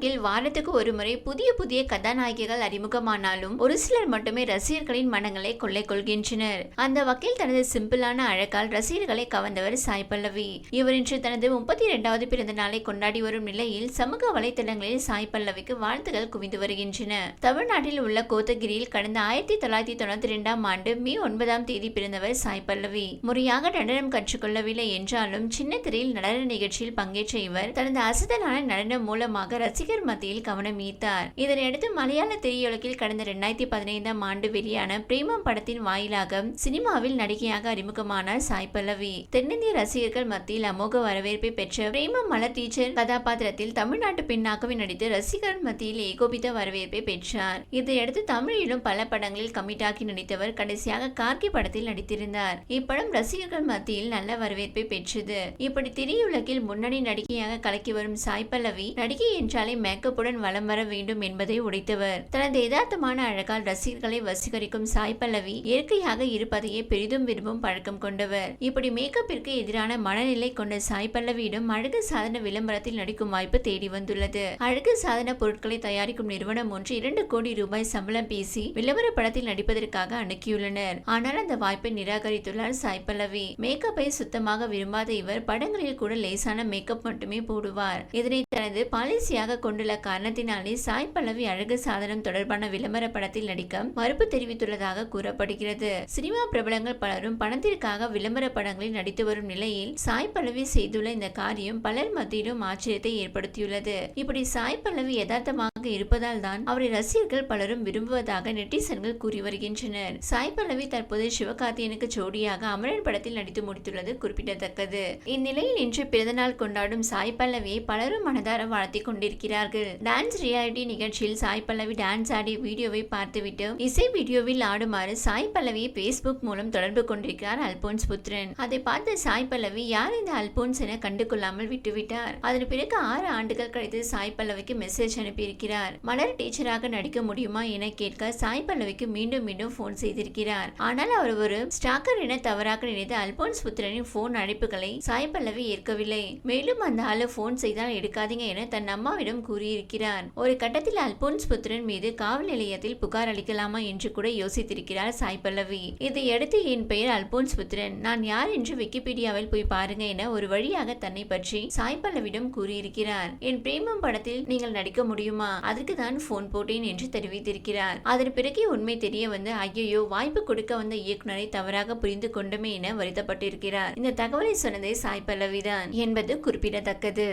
வகையில் வாரத்துக்கு ஒரு முறை புதிய புதிய கதாநாயகிகள் அறிமுகமானாலும் ஒரு சிலர் மட்டுமே ரசிகர்களின் மனங்களை கொள்ளை கொள்கின்றனர். அந்த வகையில் தனது சிம்பிளான அழகால் ரசிகர்களை கவர்ந்தவர் சாய் பல்லவி. இவர் இன்று தனது முப்பத்தி இரண்டாவது பிறந்த நாளை கொண்டாடி வரும் நிலையில் சமூக வலைதளங்களில் சாய் பல்லவிக்கு வாழ்த்துகள் குவிந்து வருகின்றன. தமிழ்நாட்டில் உள்ள கோத்தகிரியில் கடந்த ஆயிரத்தி தொள்ளாயிரத்தி தொண்ணூத்தி இரண்டாம் ஆண்டு மே ஒன்பதாம் தேதி பிறந்தவர் சாய் பல்லவி. முறையாக நடனம் கற்றுக்கொள்ளவில்லை என்றாலும் சின்ன திரையில் நடன நிகழ்ச்சியில் பங்கேற்ற இவர் தனது அசத்தலான நடனம் மூலமாக ரசிகர் மத்தியில் கவனம் ஈர்த்தார். இதனையடுத்து மலையாள திரையுலகில் கடந்த இரண்டாயிரத்தி பதினைந்தாம் ஆண்டு வெளியான பிரேமம் படத்தின் வாயிலாக சினிமாவில் நடிகையாக அறிமுகமானார் சாய் பல்லவி. தென்னிந்திய ரசிகர்கள் மத்தியில் அமோக வரவேற்பை பெற்ற பிரேமம் மலர் டீச்சர் கதாபாத்திரத்தில் தமிழ்நாட்டு பெண்ணாகவே நடித்து ரசிகர் மத்தியில் ஏகோபித்த வரவேற்பை பெற்றார். இதையடுத்து தமிழிலும் பல படங்களில் கமிட்டாக்கி நடித்தவர் கடைசியாக கார்கி படத்தில் நடித்திருந்தார். இப்படம் ரசிகர்கள் மத்தியில் நல்ல வரவேற்பை பெற்றது. இப்படி திரையுலகில் முன்னணி நடிகையாக கலக்கி வரும் சாய் பல்லவி நடிகை என்றாலே மேக்கப்புடன் வலம் வர வேண்டும் என்பதை உடைத்தவர். தனது யதார்த்தமான அழகால் ரசிகர்களை வசீகரிக்கும் சாய் பல்லவி இயற்கையாக இருப்பதையே பெரிதும் விரும்பும் பழக்கம் கொண்டவர். இப்படி மேக்கப்பிற்கு எதிரான மனநிலை கொண்ட சாய் பல்லவியிடம் அழகு சாதன விளம்பரத்தில் நடிக்கும் வாய்ப்பு தேடி வந்துள்ளது. அழகு சாதன பொருட்களை தயாரிக்கும் நிறுவனம் ஒன்று இரண்டு கோடி ரூபாய் சம்பளம் பேசி விளம்பர படத்தில் நடிப்பதற்காக அணுக்கியுள்ளனர் ஆனால் அந்த வாய்ப்பை நிராகரித்துள்ளார் சாய் பல்லவி. மேக்கப்பை சுத்தமாக விரும்பாத இவர் படங்களில் கூட லேசான மேக்கப் மட்டுமே போடுவார். இதனை தனது பாலிசியாக கொண்டுள்ள காரணத்தினாலே சாய் பல்லவி அழகு சாதனம் தொடர்பான விளம்பர படத்தில் நடிக்க மறுப்பு தெரிவித்துள்ளதாக கூறப்படுகிறது. சினிமா பிரபலங்கள் பலரும் பணத்திற்காக விளம்பர படங்களில் நடித்து வரும் நிலையில் சாய் பல்லவி செய்துள்ள இந்த காரியம் பலர் மத்தியிலும் ஆச்சரியத்தை ஏற்படுத்தியுள்ளது. இப்படி சாய் பல்லவி யதார்த்தமாக இருப்பதால் தான் அவரை ரசிகர்கள் பலரும் விரும்புவதாக நெட்டிசன்கள் கூறி வருகின்றனர். சாய் பல்லவி தற்போது சிவகார்த்தியனுக்கு ஜோடியாக அமரன் படத்தில் நடித்து முடித்துள்ளது குறிப்பிடத்தக்கது. இந்நிலையில் இன்று பிறந்தநாள் கொண்டாடும் சாய் பல்லவியை பலரும் மனதார வாழ்த்திக் கொண்டிருக்கிறார்கள் டான்ஸ் ரியாலிட்டி நிகழ்ச்சியில் சாய் பல்லவி டான்ஸ் ஆடிய வீடியோவை பார்த்துவிட்டு இசை வீடியோவில் ஆடுமாறு சாய் பல்லவியை பேஸ்புக் மூலம் தொடர்பு கொண்டிருக்கிறார் அல்போன்ஸ் புத்திரன். அதை பார்த்த சாய் பல்லவி யார் இந்த அல்போன்ஸ் என கண்டுகொள்ளாமல் விட்டுவிட்டார் அதன் பிறகு ஆறு ஆண்டுகள் கழித்து சாய் பல்லவிக்கு மெசேஜ் அனுப்பியிருக்கிறார். மலர் டீச்சராக நடிக்க முடியுமா என கேட்க சாய் பல்லவிக்கு மீண்டும் மீண்டும் போன் செய்திருக்கிறார். ஆனால் அவர் ஒரு ஸ்டாக்கர் என தவறாக நினைத்து அல்போன்ஸ் புத்திரனின் போன் அழைப்புகளை சாய் பல்லவி ஏற்கவில்லை. மேலும் அந்த ஆளு போன் செய்தால் எடுக்காதீங்க என தன் அம்மாவிடம் கூறியிருக்கிறார். ஒரு கட்டத்தில் அல்போன்ஸ் புத்திரன் மீது காவல் நிலையத்தில் புகார் அளிக்கலாமா என்று கூட யோசித்திருக்கிறார் சாய் பல்லவி. இதையடுத்து என் பெயர் அல்போன்ஸ் புத்திரன். நான் யார் என்று விக்கிபீடியாவில் போய் பாருங்க என ஒரு வழியாக தன்னை பற்றி சாய் பல்லவிடம் கூறியிருக்கிறார். என் பிரேமம் படத்தில் நீங்கள் நடிக்க முடியுமா? அதற்கு தான் போன் போட்டேன் என்று தெரிவித்திருக்கிறார். அதன் பிறகு உண்மை தெரிய வந்து ஐயோ வாய்ப்பு கொடுக்க வந்த இயக்குனரை தவறாக புரிந்து கொண்டமே என வருத்தப்பட்டிருக்கிறார். இந்த தகவலை சொன்னதே சாய் பல்லவிதான் என்பது குறிப்பிடத்தக்கது.